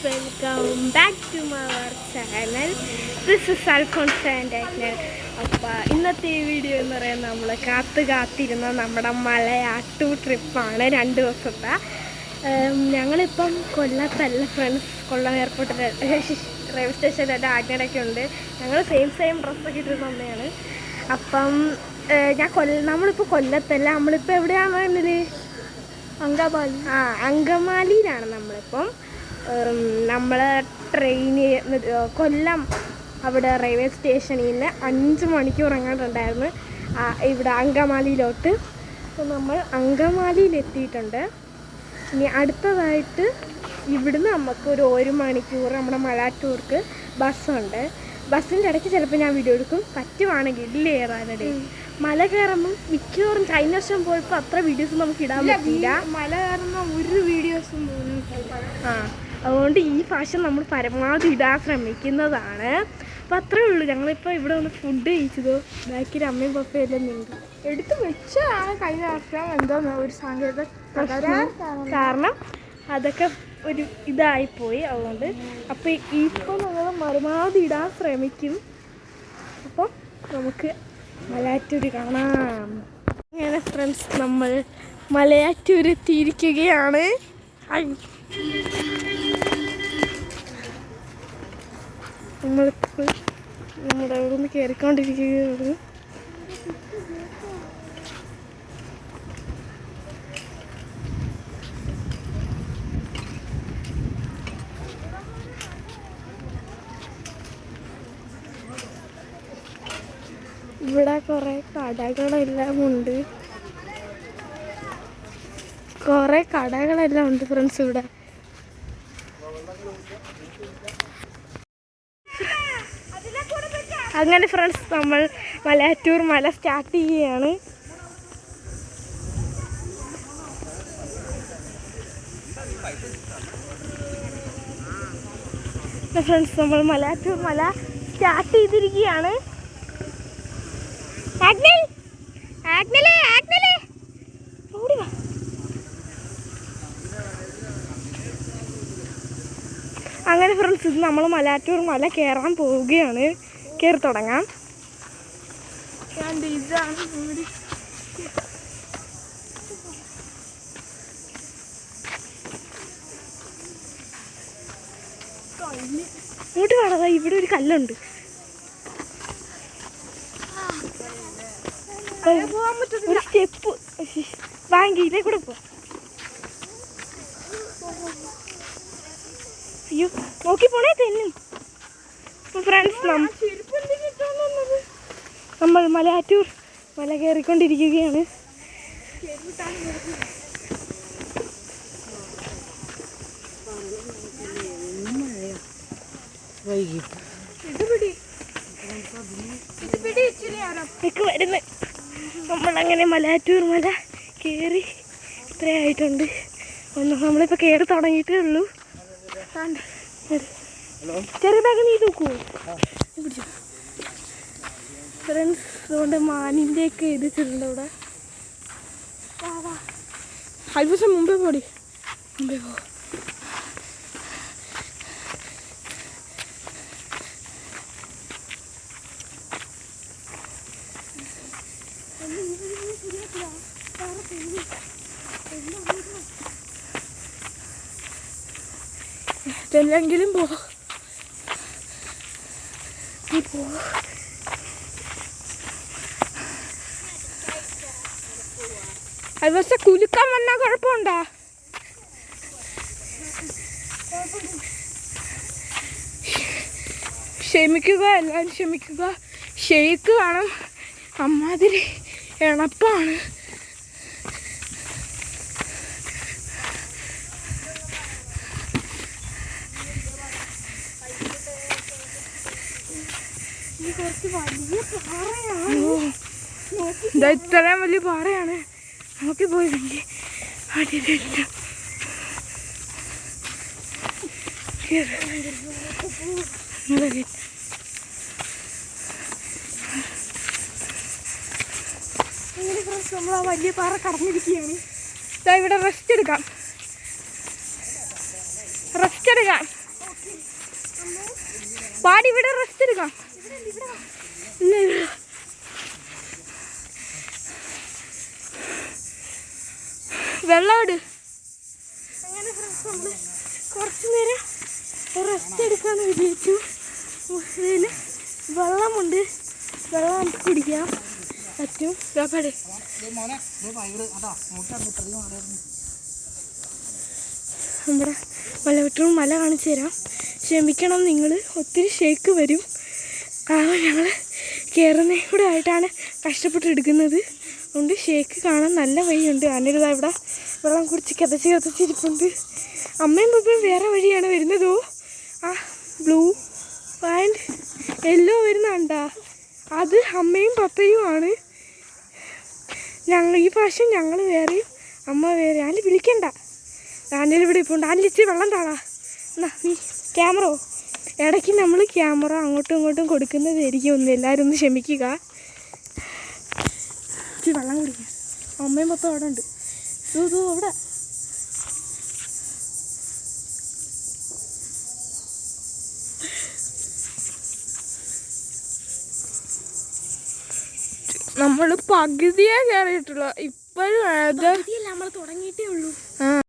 Friends welcome back to മവർ channel this is Alphonse and അപ്പോൾ ഇന്നത്തെ ഈ വീഡിയോ എന്ന് പറയുന്നത് നമ്മൾ കാത്ത് കാത്തിരുന്ന നമ്മുടെ മലയാട്ടു ട്രിപ്പാണ് രണ്ട് ദിവസത്തെ. ഞങ്ങളിപ്പം കൊല്ലത്തല്ല ഫ്രണ്ട്സ് കൊല്ലം എയർപോർട്ടിൽ റെയിൽവേ സ്റ്റേഷനിൽ എന്റെ ആജ്ഞയൊക്കെ ഉണ്ട്. ഞങ്ങൾ സെയിം സെയിം ഡ്രസ്സൊക്കെ ഇട്ടിരുന്ന അമ്മയാണ്. അപ്പം ഞാൻ കൊല്ല നമ്മളിപ്പോൾ കൊല്ലത്തല്ല നമ്മളിപ്പോൾ എവിടെയാണ് പറഞ്ഞത് അങ്കമാലി. ആ അങ്കമാലിയിലാണ് നമ്മളിപ്പം. നമ്മൾ ട്രെയിന് കൊല്ലം അവിടെ റെയിൽവേ സ്റ്റേഷനിൽ നിന്ന് അഞ്ച് മണിക്കൂർ എങ്ങാണ്ടുണ്ടായിരുന്നു. ആ, ഇവിടെ അങ്കമാലിയിലോട്ട്. അപ്പോൾ നമ്മൾ അങ്കമാലിയിൽ എത്തിയിട്ടുണ്ട് ഇനി അടുത്തതായിട്ട് ഇവിടുന്ന് നമുക്ക് ഒരു ഒരു മണിക്കൂർ നമ്മുടെ മലാറ്റൂർക്ക് ബസ്സുണ്ട്. ബസ്സിന്റെ ഇടയ്ക്ക് ചിലപ്പോൾ ഞാൻ വീഡിയോ എടുക്കും. പറ്റുവാണെങ്കിൽ ഇല്ല കയറാനിടെ മല കയറുമ്പം മിക്കവാറും കഴിഞ്ഞ വർഷം പോയപ്പോൾ അത്ര വീഡിയോസ് നമുക്ക് ഇടാൻ പറ്റില്ല മല കയറുന്ന ഒരു വീഡിയോസും ആ. അതുകൊണ്ട് ഈ ഭാഷ നമ്മൾ പരമാവധി ഇടാൻ ശ്രമിക്കുന്നതാണ്. അപ്പം അത്രേ ഉള്ളൂ. ഞങ്ങളിപ്പോൾ ഇവിടെ വന്ന് ഫുഡ് കഴിച്ചത്. ബാക്കിൽ അമ്മയും പപ്പയും എല്ലാം നീണ്ടു എടുത്ത് വെച്ചതാണ് കഴിഞ്ഞ വർഷം എന്തോ ഒരു സാങ്കേതിക കാരണം. അതൊക്കെ ഒരു ഇതായിപ്പോയി. അതുകൊണ്ട് അപ്പോൾ ഇപ്പോൾ ഞങ്ങൾ പരമാവധി ഇടാൻ ശ്രമിക്കും. അപ്പോൾ നമുക്ക് മലയാറ്റൂര് കാണാം. അങ്ങനെ ഫ്രണ്ട്സ് നമ്മൾ മലയാറ്റൂര് എത്തിയിരിക്കുകയാണ്. ഐ. നമ്മളിപ്പോൾ നമ്മുടെ അവിടെ നിന്ന് കയറിക്കൊണ്ടിരിക്കുകയാണ്. ഇവിടെ കുറെ കടകളെല്ലാം ഉണ്ട്. കുറെ കടകളെല്ലാം ഉണ്ട് ഫ്രണ്ട്സ് ഇവിടെ. അങ്ങനെ ഫ്രണ്ട്സ് നമ്മൾ മലയാറ്റൂർ മല സ്റ്റാർട്ട് ചെയ്യുകയാണ്. ഫ്രണ്ട്സ് നമ്മൾ മലയാറ്റൂർ മല സ്റ്റാർട്ട് ചെയ്തിരിക്കുകയാണ്. ഓടി വാ. അങ്ങനെ ഫ്രണ്ട്സ് ഇത് നമ്മൾ മലയാറ്റൂർ മല കയറാൻ പോവുകയാണ്. കയറി തുടങ്ങാം. ഇങ്ങോട്ട് വേണതാ ഇവിടെ ഒരു കല്ലുണ്ട്. ഒരു സ്റ്റെപ്പ്. വാങ്ങി ഇതേ കൂടെ പോ. നോക്കി പോണേ തെന്നും ഫ്രണ്ട്സ് നമ്മൾ മലയാറ്റൂർ മല കയറിക്കൊണ്ടിരിക്കുകയാണ്. ഒക്കെ വരുന്നത് നമ്മളങ്ങനെ മലയാറ്റൂർ മല കയറി ഇത്രയായിട്ടുണ്ട്. ഒന്ന് നമ്മളിപ്പോൾ കയറി തുടങ്ങിയിട്ടേ ഉള്ളൂ. ചെറിയ ബാഗ് നീ തൂക്കൂ. ഫ്രണ്ട്സ് അതുകൊണ്ട് മാനിന്റെ ഒക്കെ എഴുതിച്ചിട്ടുണ്ട് അവിടെ. അൽബുസം മുമ്പേ പോടി. മുമ്പേ പോ. എല്ലെങ്കിലും പോ. പോ. അൽബുസ കുലുക്കാൻ വന്നാൽ കുഴപ്പമുണ്ടാ? ക്ഷമിക്കുക എല്ലാവരും ക്ഷമിക്കുക. ഷെയ്ക്ക് കാണും അമ്മാതിരി എണപ്പാണ് ഇത്രയും വലിയ പാറയാണ്. നോക്കി പോയില്ലെങ്കിൽ അടിയിലില്ല അങ്ങനെ ഫ്രണ്ട്സ് നമ്മൾ ആ വലിയ പാറ കടന്നിരിക്കുകയാണ്. ഇതാ ഇവിടെ റെസ്റ്റ് എടുക്കാം. റെസ്റ്റ് എടുക്കാം. പാടി ഇവിടെ റെസ്റ്റ് എടുക്കാം. ഇല്ല, ഇവിടെ. വെള്ളം ഇട് അങ്ങനെ ഫ്രണ്ട്സ് നമ്മൾ കുറച്ച് നേരം റെസ്റ്റ് എടുക്കാമെന്ന് വിചാരിച്ചു. ഇതിൽ വെള്ളമുണ്ട്. വെള്ളം നമുക്ക് കുടിക്കാം. പറ്റും. ഇതാപ്പാടെ നമ്മുടെ മലവെട്ടവും മല കാണിച്ചു തരാം. ക്ഷമിക്കണം നിങ്ങൾ ഒത്തിരി ഷേക്ക് വരും. ഞങ്ങൾ കയറുന്നതിലൂടെ ആയിട്ടാണ് കഷ്ടപ്പെട്ട് അതുകൊണ്ട് ഷേക്ക് കാണാൻ നല്ല വഴിയുണ്ട്. അന്നിരുതാ ഇവിടെ വെള്ളം കുടിച്ച് കിതച്ച് കിതച്ചിരിപ്പുണ്ട് അമ്മയും പപ്പയും വേറെ വഴിയാണ് വരുന്നതോ. ആ ബ്ലൂ ആൻഡ് യെല്ലോ വരുന്നുണ്ടാ അത് അമ്മയും പപ്പയും ആണ്. ഞങ്ങൾ ഈ പ്രാവശ്യം ഞങ്ങൾ വേറെയും അമ്മ വേറെ ആൽ വിളിക്കണ്ട. ആന്റെ ഇവിടെ ഇപ്പോൾ ഉണ്ട് ആലിച്ച് വെള്ളം താടാ. എന്നാ നീ ക്യാമറോ ഇടയ്ക്ക് നമ്മൾ ക്യാമറ അങ്ങോട്ടും ഇങ്ങോട്ടും കൊടുക്കുന്നതായിരിക്കും ഒന്ന് എല്ലാവരും ഒന്ന് ക്ഷമിക്കുക. ഇച്ചിരി വെള്ളം കുടിക്കാൻ അമ്മയും മൊത്തം അവിടെ ഉണ്ട്. തൂ തൂ അവിടെ. നമ്മൾ പകുതിയേ കയറിയിട്ടുള്ളൂ ഇപ്പോഴും നമ്മൾ തുടങ്ങിയിട്ടേ ഉള്ളൂ. ആ.